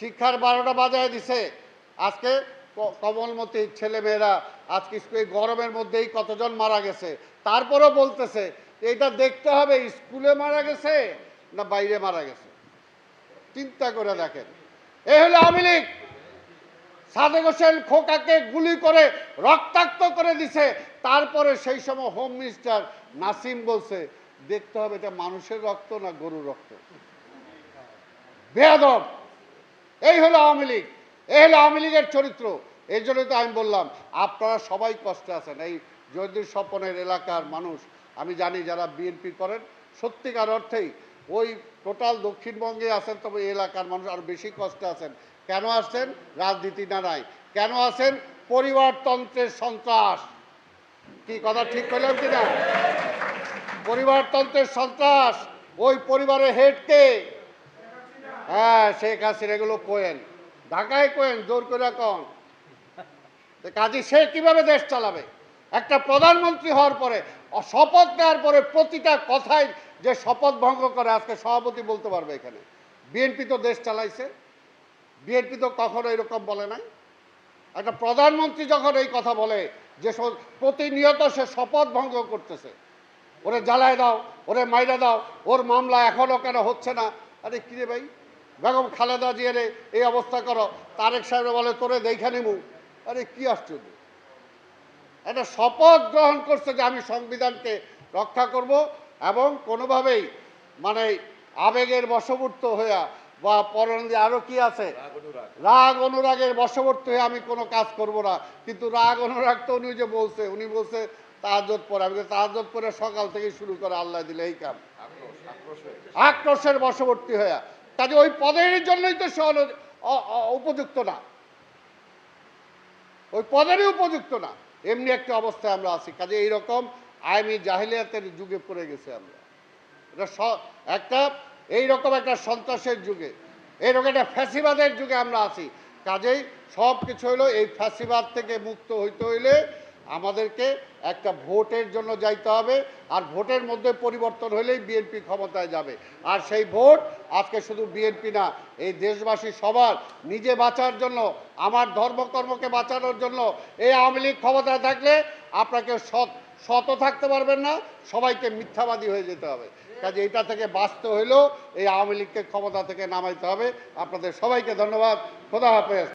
শিক্ষার বারোটা বাজায় দিছে। আজকে কমলমতি ছেলেমেয়েরা আজকে স্কুলে গরমের মধ্যেই কতজন মারা গেছে? তারপরও বলতেছে, এটা দেখতে হবে, স্কুলে মারা গেছে না বাইরে মারা গেছে? চিন্তা করে দেখেন। এ হলো আওয়ামী লীগ। সাদেক হোসেন খোকাকে গুলি করে রক্তাক্ত করে দিছে। তারপরে সেই সময় হোম মিনিস্টার নাসিম বলছে, দেখতে হবে এটা মানুষের রক্ত না গরুর রক্ত। বেয়াদব। এই হলো আওয়ামী লীগ, এই হলো আওয়ামী লীগের চরিত্র। এই জন্যই তো আমি বললাম, আপনারা সবাই কষ্টে আছেন। এই জয়দীর স্বপনের এলাকার মানুষ, আমি জানি যারা বিএনপি করেন, সত্যিকার অর্থেই ওই টোটাল দক্ষিণবঙ্গে আছেন, তবে এলাকার মানুষ আরও বেশি কষ্টে আছেন। কেন আসছেন? রাজনীতি না নাই। কেন আছেন পরিবারতন্ত্রের সন্ত্রাস। কি কথা ঠিক করলাম কি না পরিবারতন্ত্রের সন্ত্রাস। ওই পরিবারের হেডকে হ্যাঁ শেখ হাসিনা এগুলো কোয়েন। ঢাকায় কোয়েন, জোর করে কন। কাজী সে কীভাবে দেশ চালাবে? একটা প্রধানমন্ত্রী হওয়ার পরে, শপথ নেওয়ার পরে প্রতিটা কথায় যে শপথ ভঙ্গ করে, আজকে সভাপতি বলতে পারবে এখানে। বিএনপি তো দেশ চালাইছে। বিএনপি তো কখনো এরকম বলে নাই। একটা প্রধানমন্ত্রী যখন এই কথা বলে, যে প্রতিনিয়ত সে শপথ ভঙ্গ করতেছে, ওরে জ্বালায় দাও, ওরে মাইরা দাও, ওর মামলা এখনও কেন হচ্ছে না? আরে, কিরে ভাই? বেগম খালেদা জিয়ারে এই অবস্থা করো। তারেক সাহেব বলে তোরে দেখা নিমু। আরে কি আশ্চর্য। একটা শপথ গ্রহণ করছে যে আমি সংবিধানকে রক্ষা করব এবং কোনোভাবেই মানে আবেগের বশবর্ত হইয়া বা পরনদী আরও কি আছে? রাগ অনুরাগের বশবর্তী হয়ে আমি কোনো কাজ করব না। কিন্তু রাগ অনুরাগ তো উনি যে বলছে উনি বলছে তাহাজত পরে। আমি তাহাজত পরে সকাল থেকে শুরু করে আল্লাহ দিলে এই কাম। আক্রোশের বশবর্তী হয়ে। কাজে ওই পদের জন্যই তো সে উপযুক্ত না। ওই পদেরই উপযুক্ত না। এমনি একটা অবস্থায় আমরা আছি। কাজে এইরকম আইনি জাহিলিয়াতের যুগে পড়ে গেছে আমরা। এটা একটা, এইরকম একটা সন্ত্রাসের যুগে, এইরকম একটা ফ্যাসিবাদের যুগে আমরা আছি। কাজেই সব কিছু হলো এই ফ্যাসিবাদ থেকে মুক্ত হইতে হইলে আমাদেরকে একটা ভোটের জন্য যাইতে হবে আর ভোটের মধ্যে পরিবর্তন হলেই বিএনপি ক্ষমতায় যাবে। আর সেই ভোট আজকে শুধু বিএনপি না, এই দেশবাসী সবার নিজে বাঁচার জন্য, আমার ধর্মকর্মকে বাঁচানোর জন্য এই আওয়ামী লীগ ক্ষমতায় থাকলে আপনাকে সৎ শত থাকতে পারবেন না, সবাইকে মিথ্যাবাদী হয়ে যেতে হবে। কাজে এটা থেকে বাঁচতে হইলেও এই আওয়ামী লীগকে ক্ষমতা থেকে নামাইতে হবে। আপনাদের সবাইকে ধন্যবাদ। খোদা হাফেজ।